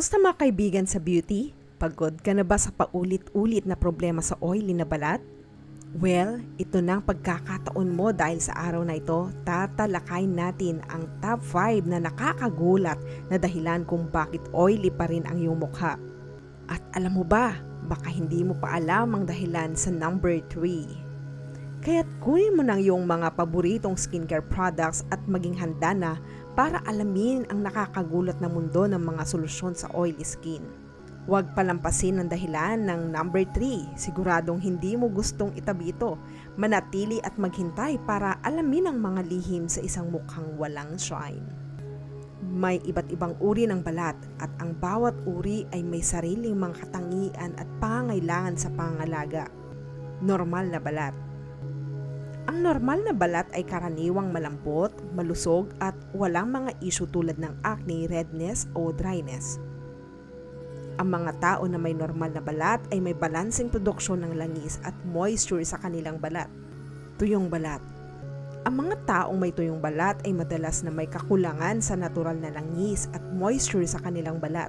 Kamusta mga kaibigan sa beauty? Pagod ka na ba sa paulit-ulit na problema sa oily na balat? Well, ito na ang pagkakataon mo dahil sa araw na ito, tatalakayin natin ang top 5 na nakakagulat na dahilan kung bakit oily pa rin ang iyong mukha. At alam mo ba, baka hindi mo pa alam ang dahilan sa number 3. Kaya't kunin mo ng iyong mga paboritong skincare products at maging handa na para alamin ang nakakagulat na mundo ng mga solusyon sa oily skin. Huwag palampasin ang dahilan ng number 3. Siguradong hindi mo gustong itabi ito. Manatili at maghintay para alamin ang mga lihim sa isang mukhang walang shine. May iba't ibang uri ng balat at ang bawat uri ay may sariling mga katangian at pangailangan sa pangalaga. Normal na balat ang normal na balat ay karaniwang malambot, malusog at walang mga issue tulad ng acne, redness o dryness. Ang mga tao na may normal na balat ay may balanseng produksyon ng langis at moisture sa kanilang balat. Tuyong balat Ang mga taong may tuyong balat ay madalas na may kakulangan sa natural na langis at moisture sa kanilang balat.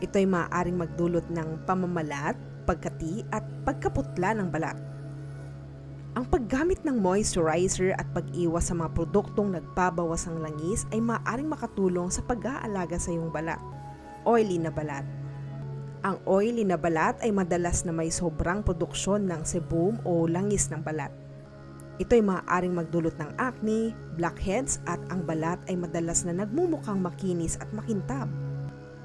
Ito ay maaaring magdulot ng pamamalat, pagkati at pagkaputla ng balat. Ang paggamit ng moisturizer at pag-iwas sa mga produktong nagbabawas ng langis ay maaaring makatulong sa pag-aalaga sa iyong balat. Oily na balat Ang oily na balat ay madalas na may sobrang produksyon ng sebum o langis ng balat. Ito ay maaaring magdulot ng acne, blackheads at ang balat ay madalas na nagmumukhang makinis at makintab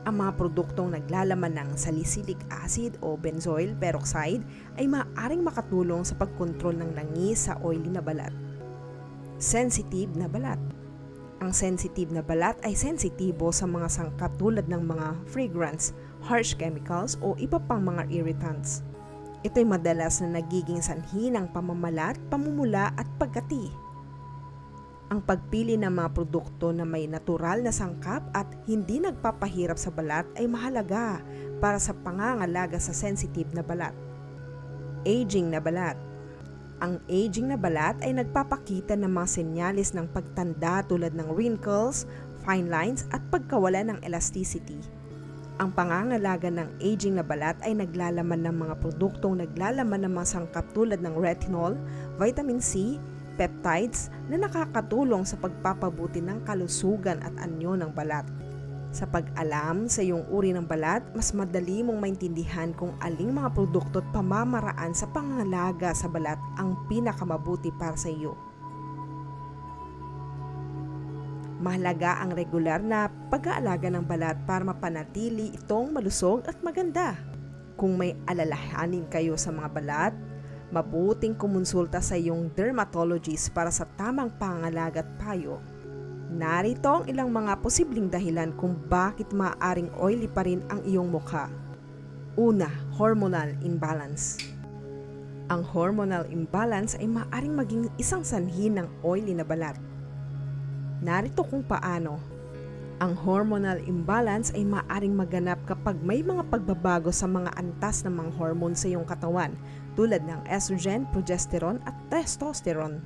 ang mga produktong naglalaman ng salicylic acid o benzoyl peroxide ay maaaring makatulong sa pagkontrol ng langis sa oily na balat. Sensitive na balat Ang sensitive na balat ay sensitibo sa mga sangkap tulad ng mga fragrance, harsh chemicals o iba pang mga irritants. Ito ay madalas na nagiging sanhi ng pamamalat, pamumula at pagkati ang pagpili ng mga produkto na may natural na sangkap at hindi nagpapahirap sa balat ay mahalaga para sa pangangalaga sa sensitive na balat. Aging na balat Ang aging na balat ay nagpapakita ng mga senyalis ng pagtanda tulad ng wrinkles, fine lines at pagkawala ng elasticity. Ang pangangalaga ng aging na balat ay naglalaman ng mga produktong naglalaman ng mga sangkap tulad ng retinol, vitamin C, peptides na nakakatulong sa pagpapabuti ng kalusugan at anyo ng balat. Sa pag-alam sa iyong uri ng balat, mas madali mong maintindihan kung aling mga produkto at pamamaraan sa pangalaga sa balat ang pinakamabuti para sa iyo. Mahalaga ang regular na pag-aalaga ng balat para mapanatili itong malusog at maganda. Kung may alalahanin kayo sa mga balat, mabuting kumonsulta sa iyong dermatologist para sa tamang pangalaga at payo. Narito ang ilang mga posibleng dahilan kung bakit maaaring oily pa rin ang iyong mukha. Una, hormonal imbalance. Ang hormonal imbalance ay maaaring maging isang sanhi ng oily na balat. Narito kung paano. Ang hormonal imbalance ay maaaring maganap kapag may mga pagbabago sa mga antas ng mga hormone sa iyong katawan tulad ng estrogen, progesterone at testosterone.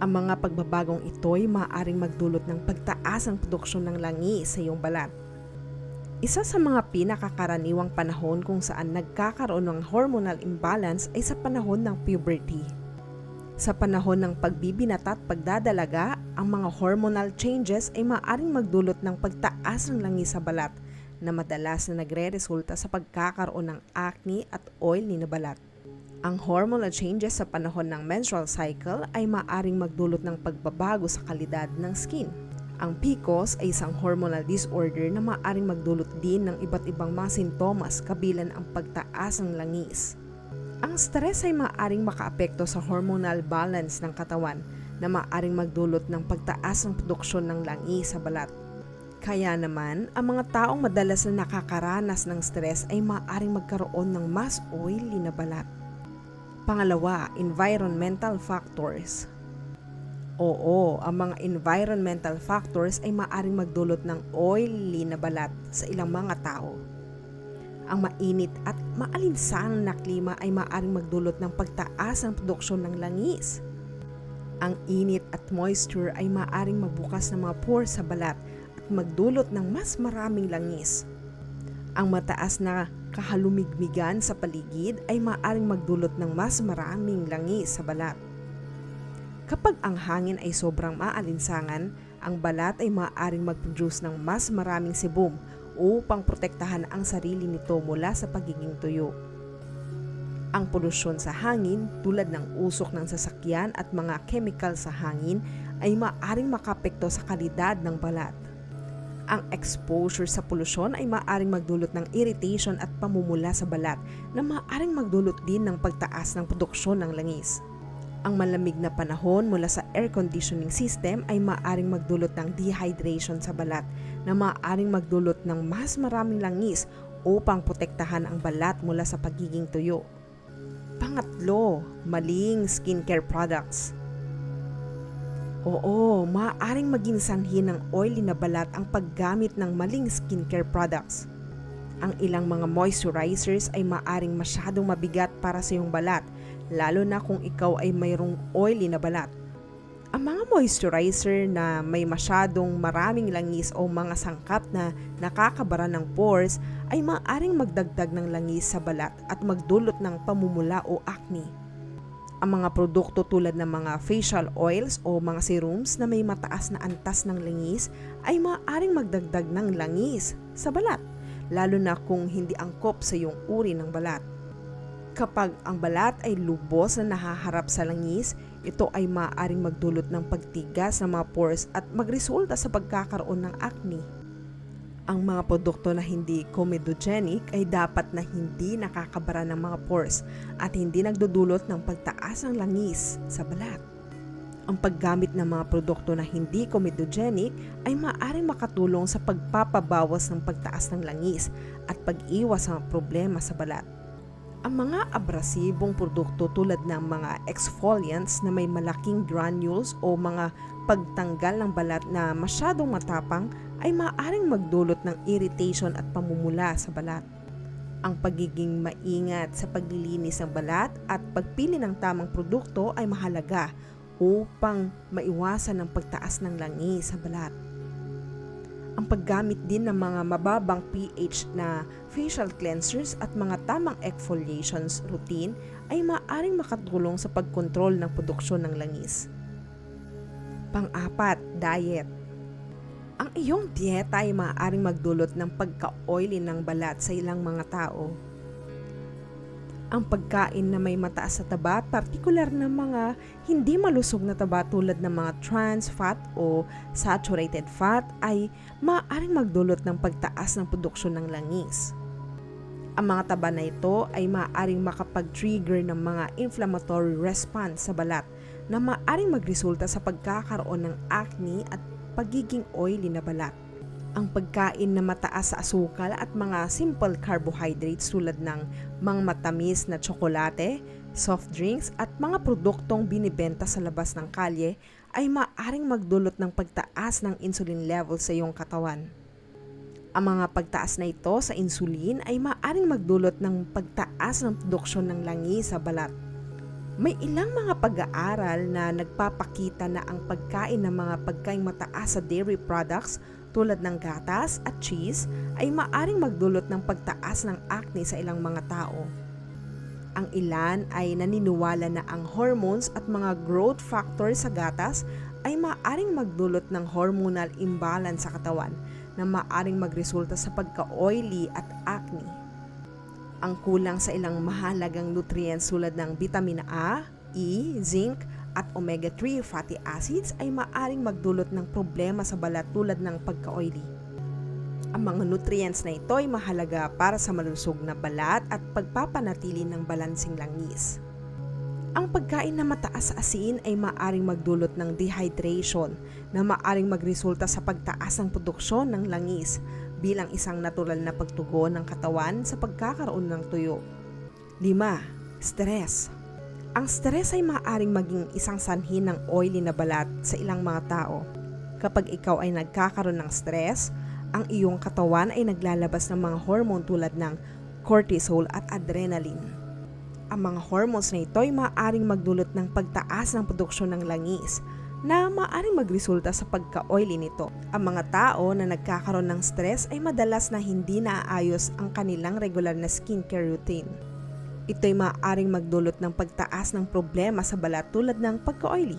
Ang mga pagbabagong ito ay maaaring magdulot ng pagtaas ng produksyon ng langi sa iyong balat. Isa sa mga pinakakaraniwang panahon kung saan nagkakaroon ng hormonal imbalance ay sa panahon ng puberty. Sa panahon ng pagbibinata at pagdadalaga, ang mga hormonal changes ay maaaring magdulot ng pagtaas ng langi sa balat na madalas na nagre-resulta sa pagkakaroon ng acne at oily na balat. Ang hormonal changes sa panahon ng menstrual cycle ay maaring magdulot ng pagbabago sa kalidad ng skin. Ang PCOS ay isang hormonal disorder na maaring magdulot din ng iba't ibang mga sintomas kabilang ang pagtaas ng langis. Ang stress ay maaring makaapekto sa hormonal balance ng katawan na maaring magdulot ng pagtaas ng produksyon ng langis sa balat. Kaya naman, ang mga taong madalas na nakakaranas ng stress ay maaring magkaroon ng mas oily na balat. Pangalawa, environmental factors. Oo, ang mga environmental factors ay maaring magdulot ng oily na balat sa ilang mga tao. Ang mainit at maalinsangan na klima ay maaring magdulot ng pagtaas ng produksyon ng langis. Ang init at moisture ay maaring magbukas ng mga pores sa balat at magdulot ng mas maraming langis. Ang mataas na kahalumigmigan sa paligid ay maaaring magdulot ng mas maraming langis sa balat. Kapag ang hangin ay sobrang maalinsangan, ang balat ay maaaring mag-produce ng mas maraming sebum upang protektahan ang sarili nito mula sa pagiging tuyo. Ang polusyon sa hangin tulad ng usok ng sasakyan at mga chemical sa hangin ay maaaring makapekto sa kalidad ng balat. Ang exposure sa polusyon ay maaaring magdulot ng irritation at pamumula sa balat na maaaring magdulot din ng pagtaas ng produksyon ng langis. Ang malamig na panahon mula sa air conditioning system ay maaaring magdulot ng dehydration sa balat na maaaring magdulot ng mas maraming langis upang protektahan ang balat mula sa pagiging tuyo. Pangatlo, maling skincare products. Oo, maaaring maging sanhi ng oily na balat ang paggamit ng maling skincare products. Ang ilang mga moisturizers ay maaring masyadong mabigat para sa iyong balat, lalo na kung ikaw ay mayroong oily na balat. Ang mga moisturizer na may masyadong maraming langis o mga sangkap na nakakabara ng pores ay maaaring magdagdag ng langis sa balat at magdulot ng pamumula o acne. Ang mga produkto tulad ng mga facial oils o mga serums na may mataas na antas ng langis ay maaaring magdagdag ng langis sa balat, lalo na kung hindi angkop sa iyong uri ng balat. Kapag ang balat ay lubos na nahaharap sa langis, ito ay maaaring magdulot ng pagtigas ng mga pores at magresulta sa pagkakaroon ng acne. Ang mga produkto na hindi comedogenic ay dapat na hindi nakakabara ng mga pores at hindi nagdudulot ng pagtaas ng langis sa balat. Ang paggamit ng mga produkto na hindi comedogenic ay maaaring makatulong sa pagpapabawas ng pagtaas ng langis at pag-iwas sa problema sa balat. Ang mga abrasibong produkto tulad ng mga exfoliants na may malaking granules o mga pagtanggal ng balat na masyadong matapang ay maaaring magdulot ng irritation at pamumula sa balat. Ang pagiging maingat sa paglilinis ng balat at pagpili ng tamang produkto ay mahalaga upang maiwasan ang pagtaas ng langis sa balat. Ang paggamit din ng mga mababang pH na facial cleansers at mga tamang exfoliations routine ay maaaring makatulong sa pagkontrol ng produksyon ng langis. Pang-apat, diet. Ang iyong dieta ay maaaring magdulot ng pagka-oily ng balat sa ilang mga tao. Ang pagkain na may mataas sa taba, partikular na mga hindi malusog na taba tulad ng mga trans fat o saturated fat ay maaaring magdulot ng pagtaas ng produksyon ng langis. Ang mga taba na ito ay maaaring makapag-trigger ng mga inflammatory response sa balat na maaaring magresulta sa pagkakaroon ng acne at pagiging oily na balat. Ang pagkain na mataas sa asukal at mga simple carbohydrates tulad ng mga matamis na tsokolate, soft drinks at mga produktong binibenta sa labas ng kalye ay maaaring magdulot ng pagtaas ng insulin level sa iyong katawan. Ang mga pagtaas na ito sa insulin ay maaaring magdulot ng pagtaas ng produksyon ng langis sa balat. May ilang mga pag-aaral na nagpapakita na ang pagkain ng mga pagkain mataas sa dairy products tulad ng gatas at cheese ay maaring magdulot ng pagtaas ng acne sa ilang mga tao. Ang ilan ay naniniwala na ang hormones at mga growth factors sa gatas ay maaring magdulot ng hormonal imbalance sa katawan na maaring magresulta sa pagka-oily at acne. Ang kulang sa ilang mahalagang nutrients tulad ng vitamina A, E, zinc at omega-3 fatty acids ay maaring magdulot ng problema sa balat tulad ng pagka-oily. Ang mga nutrients na ito ay mahalaga para sa malusog na balat at pagpapanatili ng balansing langis. Ang pagkain na mataas sa asin ay maaring magdulot ng dehydration na maaring magresulta sa pagtaas ng produksyon ng langis bilang isang natural na pagtugon ng katawan sa pagkakaroon ng tuyo. 5. Stress ang stress ay maaaring maging isang sanhi ng oily na balat sa ilang mga tao. Kapag ikaw ay nagkakaroon ng stress, ang iyong katawan ay naglalabas ng mga hormone tulad ng cortisol at adrenaline. Ang mga hormones na ito ay maaaring magdulot ng pagtaas ng produksyon ng langis na maaaring magresulta sa pagka-oily nito. Ang mga tao na nagkakaroon ng stress ay madalas na hindi naaayos ang kanilang regular na skincare routine. Ito'y maaaring magdulot ng pagtaas ng problema sa balat tulad ng pagka-oily.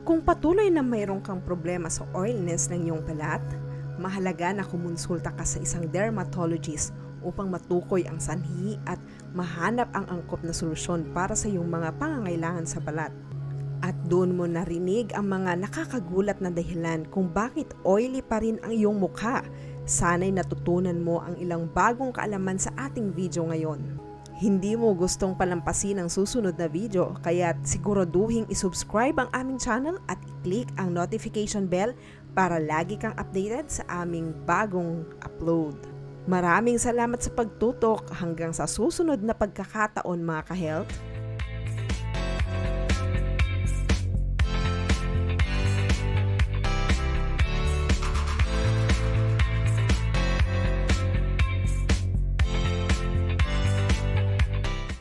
Kung patuloy na mayroon kang problema sa oiliness ng iyong balat, mahalaga na kumonsulta ka sa isang dermatologist upang matukoy ang sanhi at mahanap ang angkop na solusyon para sa iyong mga pangangailangan sa balat. At doon mo narinig ang mga nakakagulat na dahilan kung bakit oily pa rin ang iyong mukha. Sana'y natutunan mo ang ilang bagong kaalaman sa ating video ngayon. Hindi mo gustong palampasin ang susunod na video, kaya siguraduhin isubscribe ang aming channel at i-click ang notification bell para lagi kang updated sa aming bagong upload. Maraming salamat sa pagtutok hanggang sa susunod na pagkakataon mga ka-health.